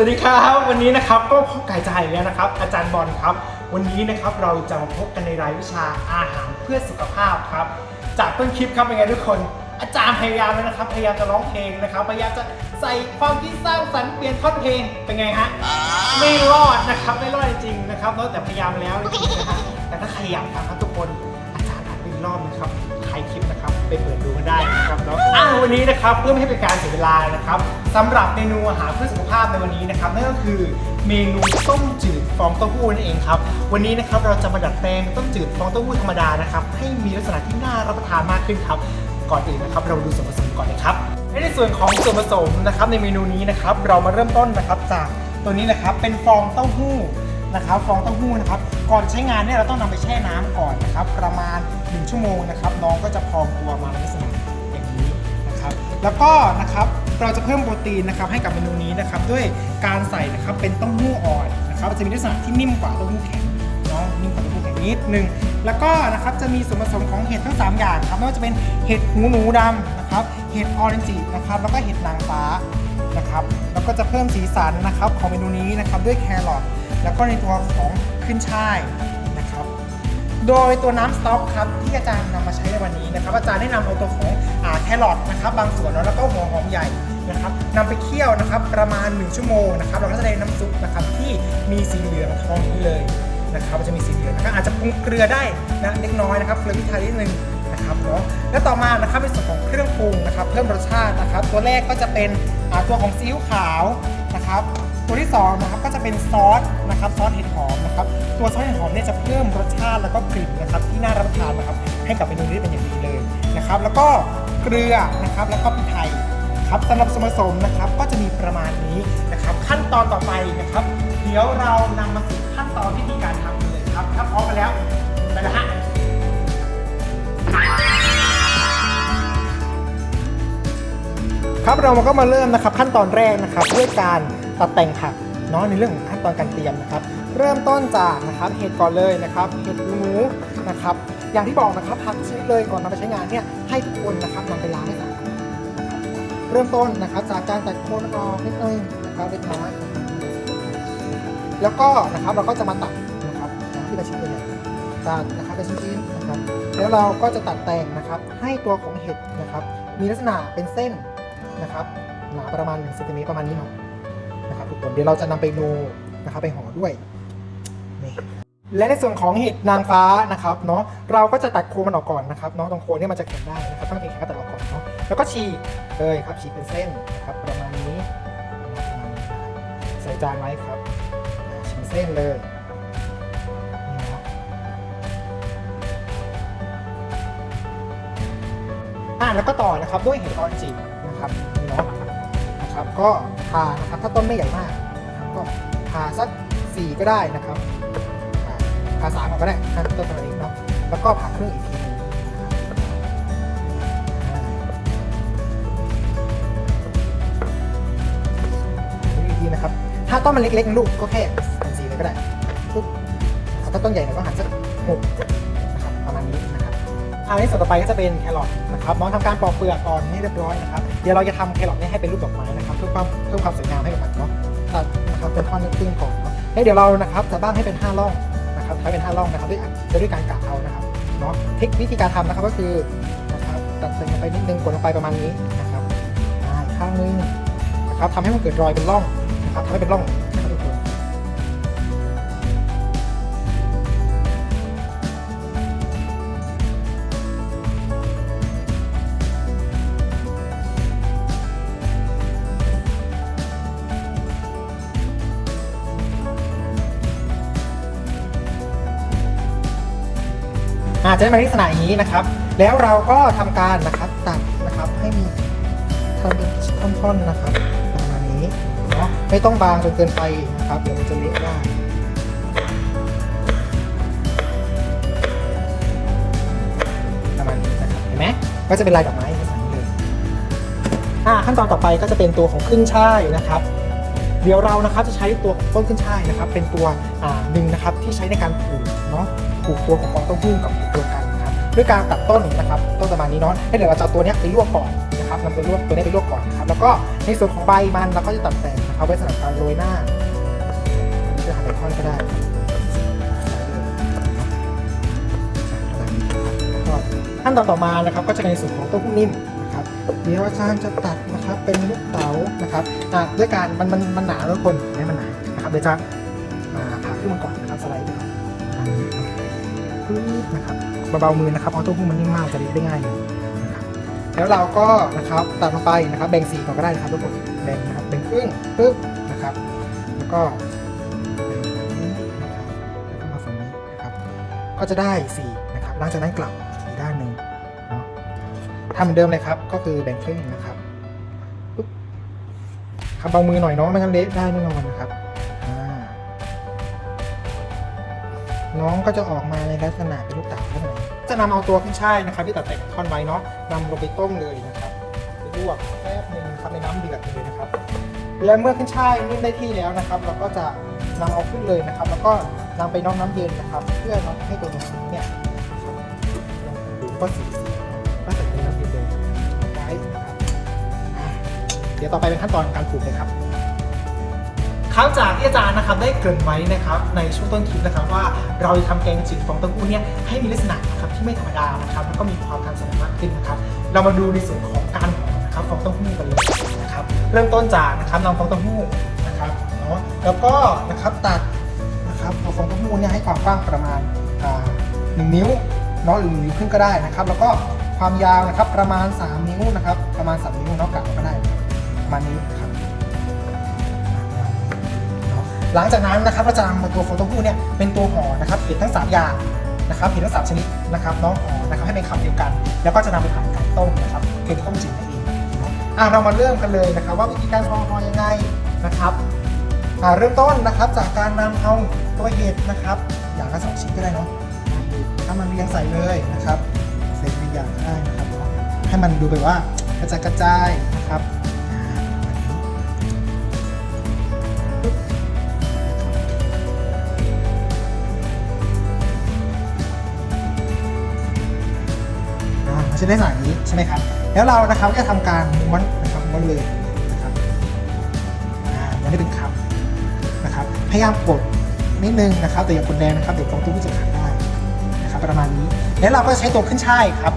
วัสดีครับวันนี้นะครับก็พบกายใจแล้วนะครับ อาจารย์บอลครับ วันนี้นะครับเราจะมาพบกันในรายวิชาอาหารเพื่อสุขภาพครับ จากต้นคลิปครับเป็นไงทุกคน อาจารย์พยายามแล้วนะครับ พยายามจะร้องเพลงนะครับ พยายามจะใส่ความคิดสร้างสรรค์เปลี่ยนท่อนเพลงเป็นไงฮะไม่รอดนะครับไม่รอดจริงนะครับแล้วแต่พยายามแล้วจริงๆนะแต่ถ้าใครอยากฟังครับทุกคน รย์อัดเป็นรอบนะครับใครคลิปนะครับไปเปิดดูกันได้นะครับแล้วอ้าววันนี้นะครับเพื่อไม่ให้เป็นการเสียเวลานะครับสำหรับเมนูอาหารเพื่อสุขภาพในวันนี้นะครับนั่นก็คือเมนูต้มจืดฟองเต้าหู้นั่นเองครับวันนี้นะครับเราจะมาดัดแปลงต้มจืดฟองเต้าหู้ธรรมดานะครับให้มีลักษณะที่น่ารับประทานมากขึ้นครับก่อนอื่นนะครับเราดูส่วนผสมก่อนเลยครับและในส่วนของส่วนผสมนะครับในเมนูนี้นะครับเรามาเริ่มต้นนะครับจากตัวนี้นะครับเป็นฟองเต้าหู้ นะครับฟองเต้าหู้นะครับ ก่อนใช้งานเนี่ยเราต้องนำไปแช่น้ำก่อนนะครับ ประมาณ 1 ชั่วโมงนะครับ น้องก็จะพองตัวมาลักษณะอย่างนี้นะครับ แล้วก็นะครับเราจะเพิ่มโปรตีนนะครับให้กับเมนูนี้นะครับ ด้วยการใส่นะครับเป็นเต้าหู้อ่อนนะครับจะมีลักษณะที่นิ่มกว่าเต้าหู้แข็งเนาะนิ่มกว่าเต้าหู้แข็งนิดนึงแล้วก็นะครับจะมีส่วนผสมของเห็ดทั้ง 3 อย่างครับไม่ว่าจะเป็นเห็ดหูหนูดำนะครับเห็ดออเรนจินะครับแล้วก็เห็ดนางฟ้านะครับแล้วก็จะเพิ่มสีสันนะครับของเมนูนี้นะครับด้วยแครอท แล้วก็ในตัวของขึ้นช่ายนะครับ โดยตัวน้ำสต๊อกครับที่อาจารย์นำมาใช้ในวันนี้นะครับ อาจารย์ได้นำเอาตัวของอแครอทนะครับ บางส่วนแล้วก็หัวหอมใหญ่นะครับนำไปเคี่ยวนะครับประมาณ 1 ชั่วโมงนะครับเราก็จะได้น้ำซุปนะครับที่มีสีเหลืองทองนี้เลยนะครับมันจะมีสีเหลืองนะครับอาจจะปรุงเกลือได้นะเล็กน้อยนะครับเกลือพริกไทยนิดนึงนะครับเนาะแล้วต่อมานะครับในส่วนของเครื่องปรุงนะครับ เพิ่มรสชาตินะครับ ตัวแรกก็จะเป็นตัวของซีอิ๊วขาวนะครับ ตัวที่สองนะครับก็จะเป็นซอสนะครับซอสเห็ดหอมนะครับตัวซอสเห็ดหอมเนี่ยจะเพิ่มรสชาติแล้วก็กลิ่นนะครับที่น่ารับประทานนะครับให้กับเมนูนี้เป็นอย่างดีเลยนะครับแล้วก็เกลือนะครับแล้วก็พริกไทยครับสำหรับส่วนผสมนะครับก็จะมีประมาณนี้นะครับ ขั้นตอนต่อไปนะครับ เดี๋ยวเรานำมาสู่ขั้นตอนวิธีการทำกันเลยครับถ้าพร้อมกันแล้วไปเลยฮะครับเราก็มาเริ่มนะครับขั้นตอนแรกนะครับด้วยการ ตัดแต่งผักเนาะในเรื่องของขั้นตอนการเตรียมนะครับ เริ่มต้นจากนะครับเห็ดก่อนเลยนะครับเห็ดหูหนูนะครับ อย่างที่บอกนะครับผักชนิดเลยก่อนนำไปใช้งานเนี่ยให้ทุกคนนะครับนำไปล้างให้สะอาดเริ่มต้นนะครับจากการตัดโคนออกนิดนึงนะครับเล็กน้อยแล้วก็นะครับเราก็จะมาตัดนะครับที่เป็นชิ้นใหญ่ตัดนะครับเป็นชิ้นๆนะครับแล้วเราก็จะตัดแต่งนะครับให้ตัวของเห็ดนะครับ มีลักษณะเป็นเส้นนะครับหนาประมาณ1เซนติเมตรประมาณนี้เนาะ นะครับทุกคนเดี๋ยวเราจะนำไปโรนะครับไปห่อด้วยนี่และในส่วนของเห็ดนางฟ้านะครับเนาะเราก็จะตัดโคนมันออกก่อนนะครับเนาะตรงโคนเนี่ยมันจะแข็งได้นะครับต้องเองแข็งก็ตัดออกก่อนเนาะแล้วก็ฉีกเลยครับฉีกเป็นเส้นนะครับประมาณนี้ใส่จานไว้ครับฉีกเส้นเลยนี่นะอะแล้วก็ต่อนะครับด้วยเห็ดออริจินนะครับ นะครับ ก็ทานะครับถ้าต้นไม่ใหญ่มากนะครับก็ทาสักสี่ก็ได้นะครับอ่าทาสามก็ได้ถ้าต้นตัวเองเนาะแล้วก็ผ่าครึ่งอีกทีหนึงนะครับอ่าอีกทีนะครับ ถ้าต้นมันเล็กๆลูกก็แค่หันสีเลยก็ได้ปุ๊บถ้าต้นใหญ่หน่อยก็หันสักหกนะครับประมาณนี้นะครับอันนี้ส่วนต่อไปก็จะเป็นแครอทนะครับน้องทำการปอกเปลือกก่อนให้เรียบร้อยนะครับ เดี๋ยวเราจะทำแครอทนี่ยให้เป็นรูปดอกไม้ ครับเพื่อความเพิ่มความสวยงามให้กับมันเนาะตัดนะครับเป็นท่อนครึ่งก่อนเนาะแล้วเดี๋ยวเรานะครับจะบ้างให้เป็น5ร่องนะครับใช้เป็น5ร่องนะครับด้วยจะด้วยการกะเอานะครับเนาะเทคนิควิธีการทำนะครับก็คือนะครับตัดเส้นลงไปนิดนึงกดลงไปประมาณนี้นะครับอ่าอีกข้างนึงนะครับทำให้มันเกิดรอยเป็นร่องนะครับทำให้เป็นร่อง จจะได้มาลักษณะอย่างนี้นะครับ แล้วเราก็ทำการนะครับตัดนะครับให้มีทำเป็นท่อนๆนะครับประมาณนี้เนาะไม่ต้องบางจนเกินไปนะครับเดี๋ยวมันจะเละได้ประมาณนี้นะครับเห็นไหมก็จะเป็นลายดอกไม้ลักษณะนี้เลยอ่าขั้นตอนต่อไปก็จะเป็นตัวของขึ้นช่ายนะครับเดี๋ยวเรานะครับจะใช้ตัวต้นขึ้นช่ายนะครับ เป็นตัวอ่าหนึ่งนะครับที่ใช้ในการผูกเนาะ ผูกตัวของฟองเต้าหู้กับตัวกันนะครับด้วยการตัดต้นนะครับต้นประมาณนี้เนาะให้เดี๋ยวเราจะเอาตัวนี้ไปลวกก่อนนะครับนำตัวลวกตัวนี้ไปลวกก่อนนะครับแล้วก็ในส่วนของใบมันเราก็จะตัดแต่งนะครับไว้สำหรับการโรยหน้าจะหั่นเป็นท่อนก็ได้ก็ขั้นตอนต่อมานะครับก็จะเป็นในส่วนของเต้าหู้นิ่มนะครับเดี๋ยวอาจารย์จะตัดนะครับเป็นลูกเต๋านะครับด้วยการมันมันมันหนาทุกคนให้มันหนานะครับเดี๋ยวจะอ่าผ่าขึ้นมาก่อนนะครับ เบาๆมือนะครับเพราะเต้าหู้มันนิ่มมากจะเล็กได้ง่ายเลยนะครับแล้วเราก็นะครับตัดลงไปนะครับแบ่งสีก่อนก็ได้นะครับทุกคนแบ่งนะครับแบ่งครึ่งปึ๊บนะครับ แล้วก็แบ่งแบบนี้นะครับแล้วก็มาฝั่งนี้นะครับ ก็จะได้สีนะครับหลังจากนั้นกลับอีกด้านหนึ่งเนาะทำเหมือนเดิมเลยครับ ก็คือแบ่งครึ่งนะครับปึ๊บทำเบามือหน่อยเนาะไม่งั้นเละได้แน่นอนนะครับ น้องก็จะออกมาในลักษณะเป็นลูกเต๋าขึ้นมาจะนำเอาตัวขึ้นช่ายนะครับที่ตัดแต่งท่อนไว้เนาะนำลงไปต้มเลยนะครับไปลวกแป๊บหนึงนะครับในน้ำเดือดเลยนะครับ และเมื่อขึ้นช่ายนิ่มได้ที่แล้วนะครับ เราก็จะนำเอาขึ้นเลยนะครับ แล้วก็นำไปน้องน้ำเย็นนะครับ เพื่อนองให้ตัวสีเนี่ยหรือก็สีก็ใส่ในน้ำเย็นเลยไว้นะครับอ่าเดี๋ยวต่อไปเป็นขั้นตอนการปลูกเลยครับ ครั้งจากที่อาจารย์นะครับได้เกริ่นไว้นะครับในช่วงต้นคลิปนะครับว่าเราจะทำแกงจืดฟองเต้าหู้เนี่ยให้มีลักษณะนะครับที่ไม่ธรรมดานะครับแล้วก็มีความทันสมัยมากขึ้นนะครับเรามาดูในส่วนของการห่อนะครับฟองเต้าหู้กันเลยนะครับเริ่มต้นจากนะครับนำฟองเต้าหู้นะครับเนาะแล้วก็นะครับตัดนะครับตัวฟองเต้าหู้เนี่ยให้ความกว้างประมาณหนึ่งนิ้วเนาะหรือหนึ่งนิ้วครึ่งก็ได้นะครับ แล้วก็ความยาวนะครับประมาณ 3 นิ้วนะครับประมาณ 3 นิ้วเนาะกะก็ได้ประมาณนี้ หลังจากนั้นนะครับเราจะนำมาตัวฟองเต้าหู้เนี่ยเป็นตัวห่อนะครับเห็ดทั้ง 3 อย่างนะครับเห็ดทั้งสามชนิดนะครับน้องห่อนะครับให้เป็นคำเดียวกัน แล้วก็จะนำไปผ่านการต้มนะครับคือต้มจืดนั่นเองอะเรามาเริ่มกันเลยนะครับ ว่าวิธีการห่อห่อยังไงนะครับอ่าเริ่มต้นนะครับจากการนำเอาตัวเห็ดนะครับ อย่างละสองชิ้นก็ได้เนาะถ้ามันเรียงใส่เลยนะครับใส่เป็นอย่างก็ได้นะครับเนาะให้มันดูแบบว่ากระจายกระจายนะครับ อ่ามันจะได้สายนี้ใช่ไหมครับ แล้วเรานะครับก็จะทำการม้วนนะครับม้วนเลยนะครับอ่ามันได้เป็นคำนะครับ พยายามกดนิดนึงนะครับ แต่อย่ากดแรงนะครับ เดี๋ยวฟองตุ้มจะขาดได้นะครับประมาณนี้ แล้วเราก็ใช้ตัวขึ้นช่ายครับ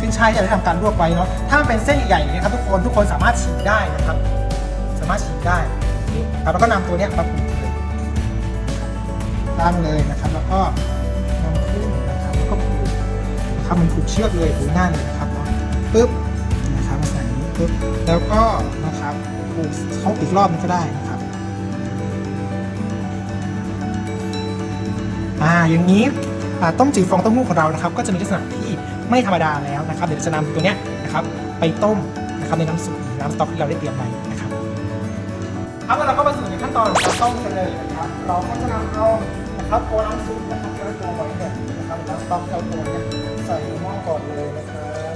ขึ้นช่ายที่เราได้ทำการลวกไว้เนาะ ถ้าเป็นเส้นใหญ่ๆอย่างนี้ครับทุกคน ทุกคนสามารถฉีกได้นะครับ สามารถฉีกได้ครับแล้วก็นำตัวเนี้ยมาผูกเลยตั้งเลยนะครับ แล้วก็ นะครับมันผูกเชือกเลยผูกหน้าเลยนะครับปึ๊บนะครับลักษณะนี้ปึ๊บแล้วก็นะครับผูกเขาอีกรอบนึงก็ได้นะครับอ่าอย่างนี้ต้มจืดฟองเต้าหู้ของเรานะครับ ก็จะมีลักษณะที่ไม่ธรรมดาแล้วนะครับเดี๋ยวจะนำตัวเนี้ยนะครับไปต้มนะครับในน้ำซุปหรือน้ำสต๊อกที่เราได้เตรียมไว้นะครับครับแล้วเราก็มาสู่ในขั้นตอนการต้มกันเลยนะครับ เราก็จะนำเอานะครับตัวน้ำซุปนะครับที่เราตรียมไว้เนี่ยนะครับน้ำสต๊อกที่เราตัวเนี่ย ก่อนเลยนะครับ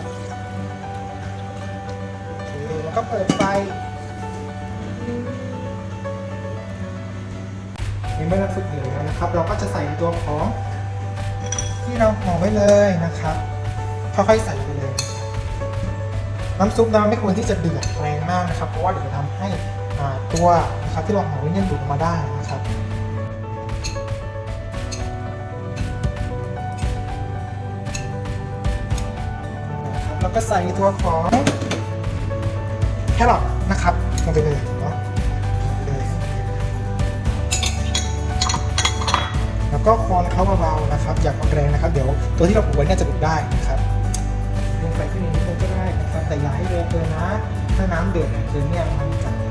แล้วก็เปิดไฟในเมื่อน้ำซุปเดือดแล้วนะครับ เราก็จะใส่ตัวของ ที่เราห่อไว้เลยนะครับค่อยๆใส่ไปเลยน้ำซุปนะไม่ควรที่จะเดือดแรงมากนะครับ เพราะว่าเดี๋ยวทำให้ตัวนะครับที่เราห่อไว้เนี่ยหลุดออกมาได้นะครับ แล้วก็ใส่ตัวของแครอทนะครับลงไปเลยเนาะแล้วก็คนเขาเบาๆนะครับ อย่าแรงนะครับ เดี๋ยวตัวที่เราปลูกไว้เนี่ยจะหลุดได้นะครับลงไปขึ้นนิดนึงก็ได้นะครับแต่อย่าให้แรงเกินนะ ถ้าน้ำเดือดเกินเนี่ยมันจะให้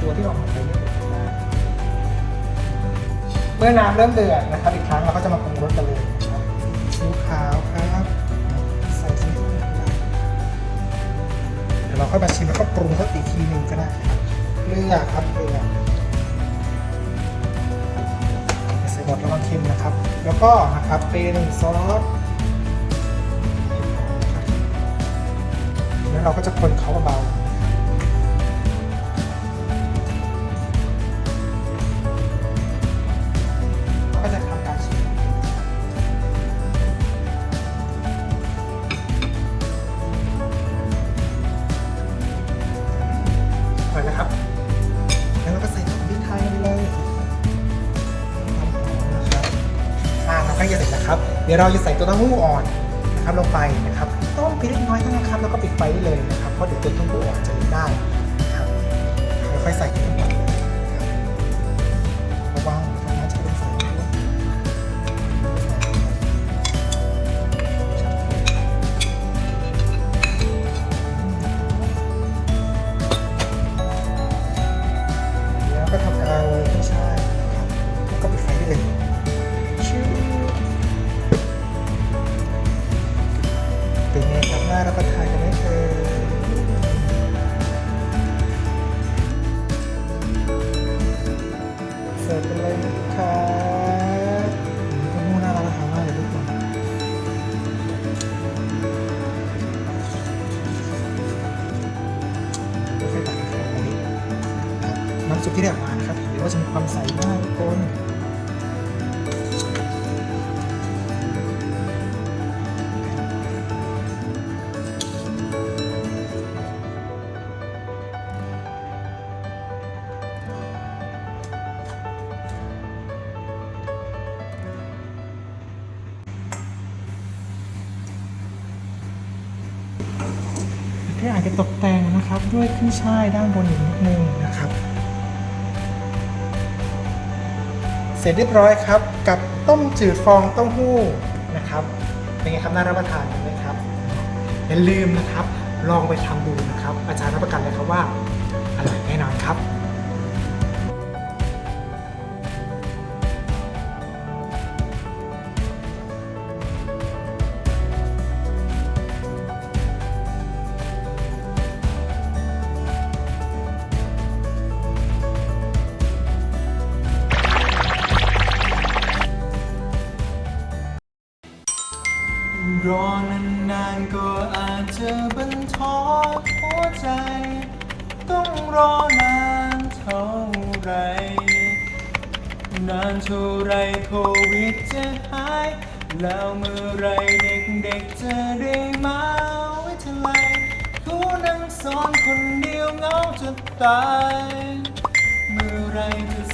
ตัวที่เราหมักไว้เนี่ยหลุดออกได้เมื่อน้ำเริ่มเดือดนะครับ อีกครั้งเราก็จะมาปรุงรสกันเลย ดี๋ยวเราค่อยมาชิมแล้วก็ปรุงรสอีกทีหนึ่งก็ได้ครับเกลือครับเกลือใส่บดแล้วก็เค็มนะครับ แล้วก็นะครับเป็นซอสแล้วเราก็จะคนเขาเบาๆ ดี๋ยวเราจะใส่ตัวเต้าหู้อ่อนนะครับลงไปนะครับต้มไปเล็กน้อยเท่านั้นครับแล้วก็ปิดไฟได้เลยนะครับเพราะเดี๋ยวตัวเต้าหู้อ่อนจะเลวได้นะครับค่อยๆใส่ รับน่ารับประทานกันไหมเอ่ยเสิร์ฟไปเลยนะครับมูน่ารับประทานมากเลยทุกคนค่อยๆตักเข้าไปครับน้ำซุปที่ได้ออกมานะครับเดี๋ยวว่าจะมีความใสมากทุกคน ด้วยขึ้นช่ายด้านบนอีกนิดนึงนะครับ เสร็จเรียบร้อยครับ กับต้มจืดฟองเต้าหู้นะครับ เป็นไงครับน่ารับประทานไหมครับอย่าลืมนะครับ ลองไปทำดูนะครับ อาจารย์รับประกันเลยครับว่าอร่อยแน่นอนครับ วิดจะหาย แล้วเมื่อไรเด็กๆจะได้มาวิทยาลัยกูนั่งสอนคนเดียวเหงาจะตาย เมื่อไรจะ